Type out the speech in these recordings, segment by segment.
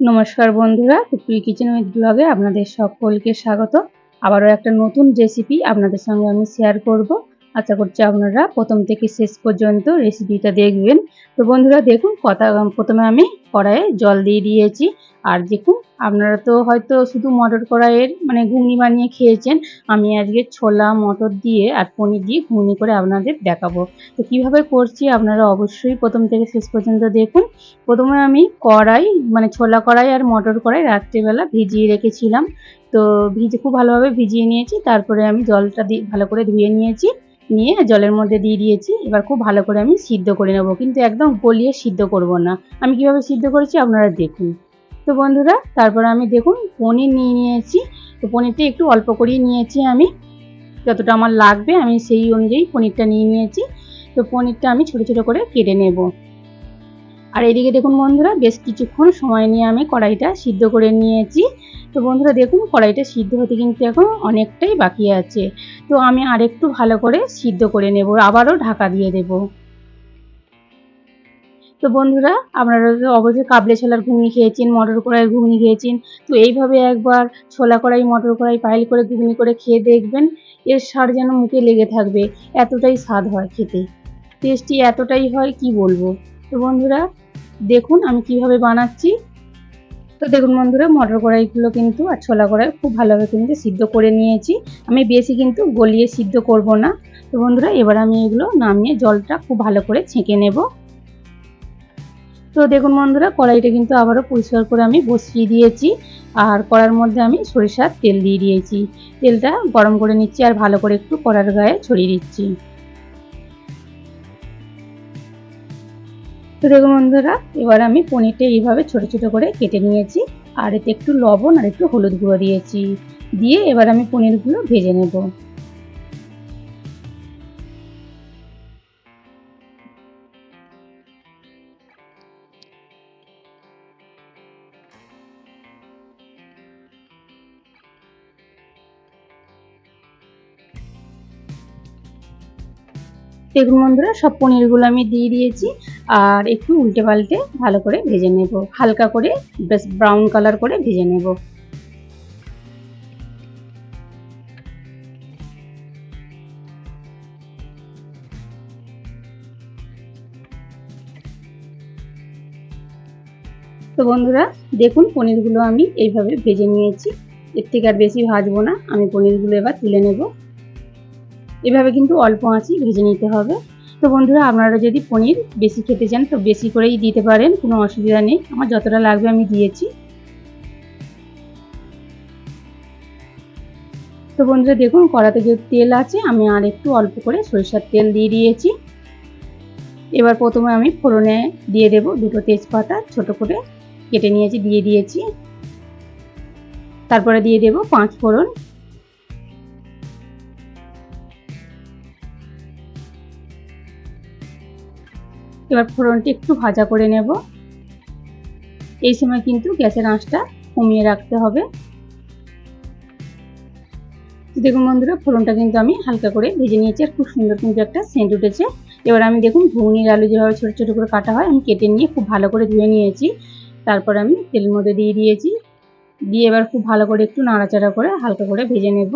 নমস্কার বন্ধুরা টুকটুকি kitchen with ব্লগে আপনাদের সকলকে স্বাগত। আবারও একটা নতুন রেসিপি আপনাদের সঙ্গে আমি শেয়ার করব। আশা করছি আপনারা প্রথম থেকে শেষ পর্যন্ত রেসিপিটা দেখবেন। তো বন্ধুরা, দেখুন, কথা, প্রথমে আমি কড়াইয়ে জল দিয়ে দিয়েছি। আর দেখুন, আপনারা তো হয়তো শুধু মটর কড়াইয়ের মানে ঘুগনি বানিয়ে খেয়েছেন। আমি আজকে ছোলা, মটর দিয়ে আর পনির দিয়ে ঘুগনি করে আপনাদের দেখাবো। তো কীভাবে করছি আপনারা অবশ্যই প্রথম থেকে শেষ পর্যন্ত দেখুন। প্রথমে আমি কড়াই মানে ছোলা কড়াই আর মটর কড়াই রাত্রিবেলা ভিজিয়ে রেখেছিলাম। তো ভিজে, খুব ভালোভাবে ভিজিয়ে নিয়েছি। তারপরে আমি জলটা দিয়ে, ভালো করে ধুয়ে নিয়েছি। নিয়ে জলের মধ্যে দিয়ে দিয়েছি। এবার খুব ভালো করে আমি সিদ্ধ করে নেব। কিন্তু একদম গলিয়ে সিদ্ধ করব না। আমি কীভাবে সিদ্ধ করেছি আপনারা দেখুন। তো বন্ধুরা, তারপরে আমি দেখুন পনির নিয়ে নিয়েছি। তো পনিরটা একটু অল্প করেই নিয়েছি আমি। যতটা আমার লাগবে আমি সেই অনুযায়ী পনিরটা নিয়ে নিয়েছি। তো পনিরটা আমি ছোটো ছোটো করে কেটে নেব। আর এদিকে দেখুন বন্ধুরা, বেশ কিছুক্ষণ সময় নিয়ে আমি কড়াইটা সিদ্ধ করে নিয়েছি। তো বন্ধুরা দেখুন, কড়াইটা সিদ্ধ হতে কিন্তু এখন অনেকটাই বাকি আছে। তো আমি আরেকটু ভালো করে সিদ্ধ করে নেব, আবারও ঢাকা দিয়ে দেব। তো বন্ধুরা, আপনারা তো অবশ্যই কাবলে ছোলার ঘুগনি খেয়েছেন, মটর কড়াই ঘুগনি খেয়েছেন। তো এইভাবে একবার ছোলা কড়াই, মটর কড়াই পাইল করে ঘুগনি করে খেয়ে দেখবেন, এর স্বাদ যেন মুখে লেগে থাকবে, এতটাই স্বাদ হয় খেতে। টেস্টি এতটাই হয়, কি বলব? তো বন্ধুরা দেখুন আমি কীভাবে বানাচ্ছি। তো দেখুন বন্ধুরা, মটর কড়াইগুলো কিন্তু আর ছোলা কড়াই খুব ভালোভাবে কিন্তু সিদ্ধ করে নিয়েছি। আমি বেশি কিন্তু গলিয়ে সিদ্ধ করব না। তো বন্ধুরা, এবার আমি এগুলো নামিয়ে জলটা খুব ভালো করে ছেঁকে নেব। তো দেখুন বন্ধুরা, কড়াইটা কিন্তু আবারও পরিষ্কার করে আমি বসিয়ে দিয়েছি। আর কড়ার মধ্যে আমি সরিষার তেল দিয়ে দিয়েছি। তেলটা গরম করে নিচ্ছি আর ভালো করে একটু কড়ার গায়ে ছড়িয়ে দিচ্ছি। তো দেখুন বন্ধুরা, এবার আমি পনিরটা এইভাবে ছোট ছোট করে কেটে নিয়েছি। আর এতে একটু লবণ আর একটু হলুদ গুঁড়ো দিয়েছি। দিয়ে এবার আমি পনিরগুলো ভেজে নেব। দেখুন বন্ধুরা, সব পনিরগুলো আমি দিয়ে দিয়েছি। আর একটু উল্টে পাল্টে ভালো করে ভেজে নেব। হালকা করে, বেশ ব্রাউন কালার করে ভেজে নেব। তো বন্ধুরা, দেখুন পনিরগুলো আমি এইভাবে ভেজে নিয়েছি। এর থেকে আর বেশি ভাজবো না, আমি পনিরগুলো এবার তুলে নেব। এভাবে কিন্তু অল্প আঁচই ভেজে নিতে হবে। তো বন্ধুরা, আপনারা যদি পনির বেশি খেতে চান, তো বেশি করেই দিতে পারেন, কোনো অসুবিধা নেই। আমার যতটা লাগবে আমি দিয়েছি। তো বন্ধুরা, দেখুন, কড়াতে যে তেল আছে, আমি আর একটু অল্প করে সরিষার তেল দিয়ে দিয়েছি। এবার প্রথমে আমি ফোড়নে দিয়ে দেব দুটো তেজপাতা, ছোট করে কেটে নিয়েছি, দিয়ে দিয়েছি। তারপরে দিয়ে দেব পাঁচ ফোড়ন এবার ফোড়নটি একটু ভাজা করে নেব। এই সময় কিন্তু গ্যাসের আঁচটা কমিয়ে রাখতে হবে। দেখুন বন্ধুরা, ফোড়নটা কিন্তু আমি হালকা করে ভেজে নিয়েছি আর খুব সুন্দর কিন্তু একটা সেন্ট উঠেছে। এবার আমি দেখুন ঘুগনির আলু যেভাবে ছোটো ছোটো করে কাটা হয়, আমি কেটে নিয়ে খুব ভালো করে ধুয়ে নিয়েছি। তারপর আমি তেলের মধ্যে দিয়ে দিয়েছি। দিয়ে এবার খুব ভালো করে একটু নাড়াচাড়া করে হালকা করে ভেজে নেব।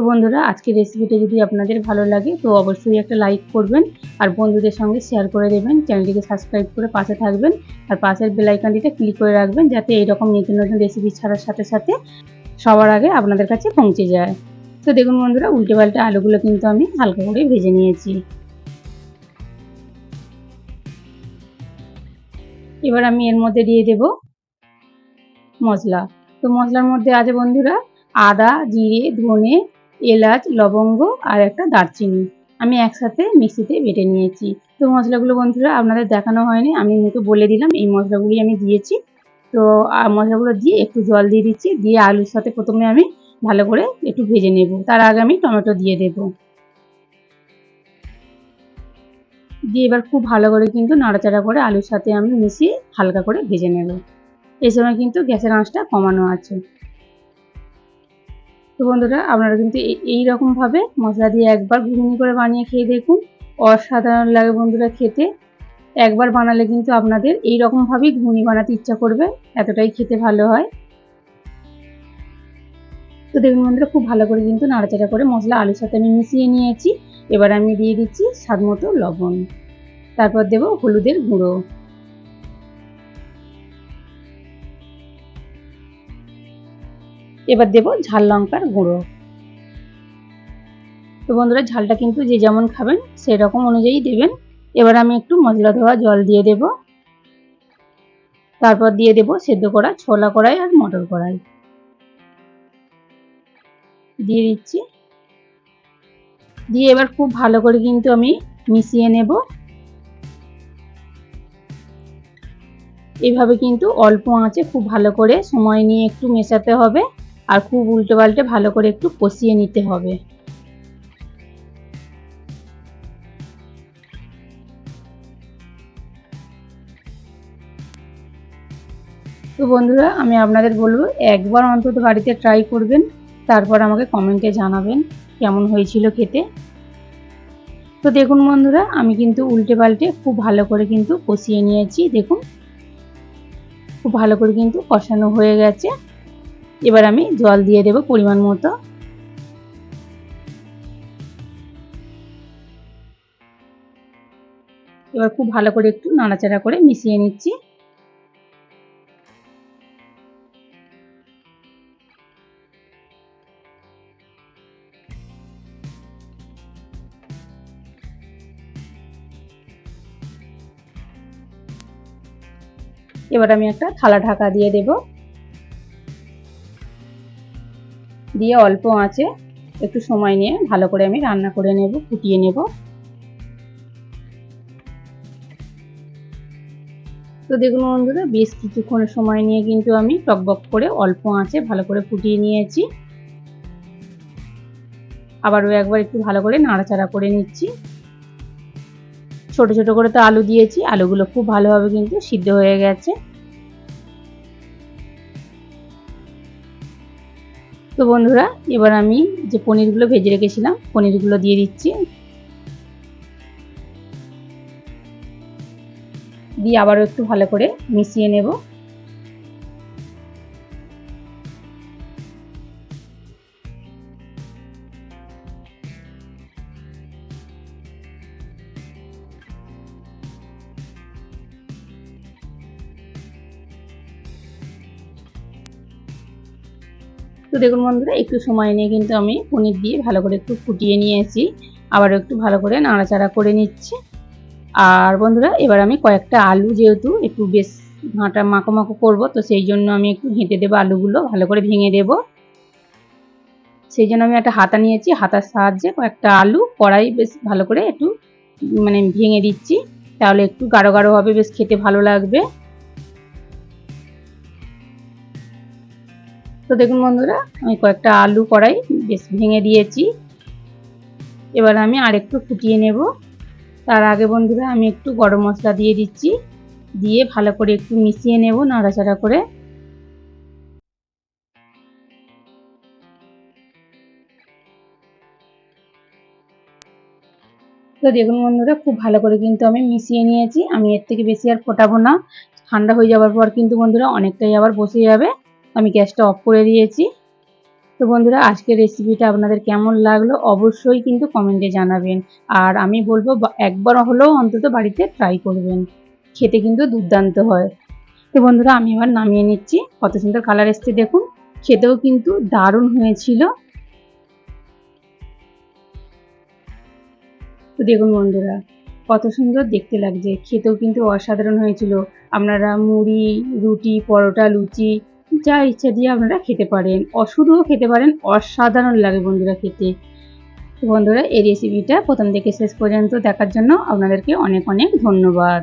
তো বন্ধুরা, আজকের রেসিপিটা যদি আপনাদের ভালো লাগে, তো অবশ্যই একটা লাইক করবেন আর বন্ধুদের সঙ্গে শেয়ার করে দেবেন। চ্যানেলটিকে সাবস্ক্রাইব করে পাশে থাকবেন আর পাশের বেলাইকানটিতে ক্লিক করে রাখবেন যাতে এইরকম নতুন নতুন রেসিপি ছাড়ার সাথে সাথে সবার আগে আপনাদের কাছে পৌঁছে যায়। তো দেখুন বন্ধুরা, উল্টে পাল্টে আলুগুলো কিন্তু আমি হালকা করে ভেজে নিয়েছি। এবার আমি এর মধ্যে দিয়ে দেব মশলা। তো মশলার মধ্যে আছে বন্ধুরা, আদা, জিরে, ধনে এলাচ, লবঙ্গ আর একটা দারচিনি। আমি একসাথে মিক্সিতে বেটে নিয়েছি। তো মশলাগুলো বন্ধুরা আপনাদের দেখানো হয়নি, আমি মুখে বলে দিলাম, এই মশলাগুলি আমি দিয়েছি। তো মশলাগুলো দিয়ে একটু জল দিয়ে দিচ্ছি, দিয়ে আলুর সাথে প্রথমে আমি ভালো করে একটু ভেজে নেব। তার আগে আমি টমেটো দিয়ে দেব। দিয়ে এবার খুব ভালো করে কিন্তু নাড়াচাড়া করে আলুর সাথে আমি মিশিয়ে হালকা করে ভেজে নেব। এই সময় কিন্তু গ্যাসের আঁচটা কমানো আছে। তো বন্ধুরা, আপনারা কিন্তু এই রকমভাবে মশলা দিয়ে একবার ঘুগনি করে বানিয়ে খেয়ে দেখুন। অসাধারণ লাগে বন্ধুরা খেতে। একবার বানালে কিন্তু আপনাদের এই রকমভাবেই ঘুগনি বানাতে ইচ্ছা করবে, এতটাই খেতে ভালো হয়। তো দেখুন বন্ধুরা, খুব ভালো করে কিন্তু নাড়াচাড়া করে মশলা আলুর সাথে আমি মিশিয়ে নিয়েছি। এবার আমি দিয়ে দিচ্ছি স্বাদ মতো লবণ। তারপর দেব হলুদের গুঁড়ো। এবার দেব ঝাল লঙ্কার গুঁড়ো। তো বন্ধুরা, ঝালটা কিন্তু যে যেমন খাবেন সেই রকম অনুযায়ী দেবেন। এবার আমি একটু মশলা ধোয়া জল দিয়ে দেব। তারপর দিয়ে দেব সেদ্ধ করা ছোলা কড়াই আর মটর কড়াই। দিয়ে দিচ্ছি। দিয়ে এবার খুব ভালো করে কিন্তু আমি মিশিয়ে নেব। এইভাবে কিন্তু অল্প আঁচে খুব ভালো করে সময় নিয়ে একটু মেশাতে হবে। আর খুব উল্টে পাল্টে ভালো করে একটু কষিয়ে নিতে হবে। তো বন্ধুরা, আমি আপনাদের বলব, একবার অন্তত বাড়িতে ট্রাই করবেন, তারপর আমাকে কমেন্টে জানাবেন কেমন হয়েছিল খেতে। তো দেখুন বন্ধুরা, আমি কিন্তু উল্টে পাল্টে খুব ভালো করে কিন্তু কষিয়ে নিয়েছি, দেখুন। খুব ভালো করে কিন্তু কষানো হয়ে গেছে। এবার আমি জল দিয়ে দেব পরিমাণ মতো। এবার খুব ভালো করে একটু নাড়াচাড়া করে মিশিয়ে নিচ্ছি। এবার আমি একটা থালা ঢাকা দিয়ে দেব। দিয়ে অল্প আঁচে একটু সময় নিয়ে ভালো করে আমি রান্না করে নেব, ফুটিয়ে নেব। তো দেখুন বন্ধুরা, বেশ কিছুক্ষণ সময় নিয়ে কিন্তু আমি টকবক করে অল্প আঁচে ভালো করে ফুটিয়ে নিয়েছি। আবারও একবার একটু ভালো করে নাড়াচাড়া করে নিচ্ছি। ছোট ছোট করে তো আলু দিয়েছি, আলুগুলো খুব ভালোভাবে কিন্তু সিদ্ধ হয়ে গেছে। তো বন্ধুরা, এবার আমি যে পনিরগুলো ভেজে রেখেছিলাম, পনিরগুলো দিয়ে দিচ্ছি। দিয়ে আবারও একটু ভালো করে মিশিয়ে নেব। তো দেখুন বন্ধুরা, একটু সময় নিয়ে কিন্তু আমি পনির দিয়ে ভালো করে একটু ফুটিয়ে নিয়েছি আবার একটু ভালো করে নাড়াচাড়া করে নিচ্ছি। আর বন্ধুরা, এবার আমি কয়েকটা আলু যেহেতু একটু বেশ ঘাঁটা মাখো মাখো করব, তো সেই জন্য আমি একটু ঘেঁটে দেবো আলুগুলো, ভালো করে ভেঙে দেবো। সেই জন্য আমি একটা হাতা নিয়েছি, হাতার সাহায্যে কয়েকটা আলু কড়াই বেশ ভালো করে একটু মানে ভেঙে দিচ্ছি। তাহলে একটু গাঢ় গাঢ় হবে, বেশ খেতে ভালো লাগবে। তো দেখুন বন্ধুরা, আমি কয়েকটা আলু কড়াই বেশ ভেঙে দিয়েছি। এবার আমি আর একটু ফুটিয়ে নেব। তার আগে বন্ধুরা, আমি একটু গরম মশলা দিয়ে দিচ্ছি। দিয়ে ভালো করে একটু মিশিয়ে নেব নাড়াচাড়া করে। তো দেখুন বন্ধুরা, খুব ভালো করে কিন্তু আমি মিশিয়ে নিয়েছি। আমি এর থেকে বেশি আর ফোটাবো না। ঠান্ডা হয়ে যাওয়ার পর কিন্তু বন্ধুরা, অনেকটাই আবার বসে যাবে। আমি গ্যাসটা অফ করে দিয়েছি। তো বন্ধুরা, আজকের রেসিপিটা আপনাদের কেমন লাগল অবশ্যই কিন্তু কমেন্টে জানাবেন। আর আমি বলব একবার হলেও অন্তত বাড়িতে ট্রাই করবেন। খেতে কিন্তু দুর্দান্ত হয়। তো বন্ধুরা, আমি এবার নামিয়ে নিচ্ছি। কত সুন্দর কালার এসছে দেখুন। খেতেও কিন্তু দারুণ হয়েছিল। তো দেখুন বন্ধুরা, কত সুন্দর দেখতে লাগছে। খেতেও কিন্তু অসাধারণ হয়েছিল। আপনারা মুড়ি, রুটি, পরোটা, লুচি যা ইচ্ছা দিয়ে আপনারা খেতে পারেন। অশুধুও খেতে পারেন, অসাধারণ লাগে বন্ধুরা খেতে। বন্ধুরা, এই রেসিপিটা প্রথম থেকে শেষ পর্যন্ত দেখার জন্য আপনাদেরকে অনেক অনেক ধন্যবাদ।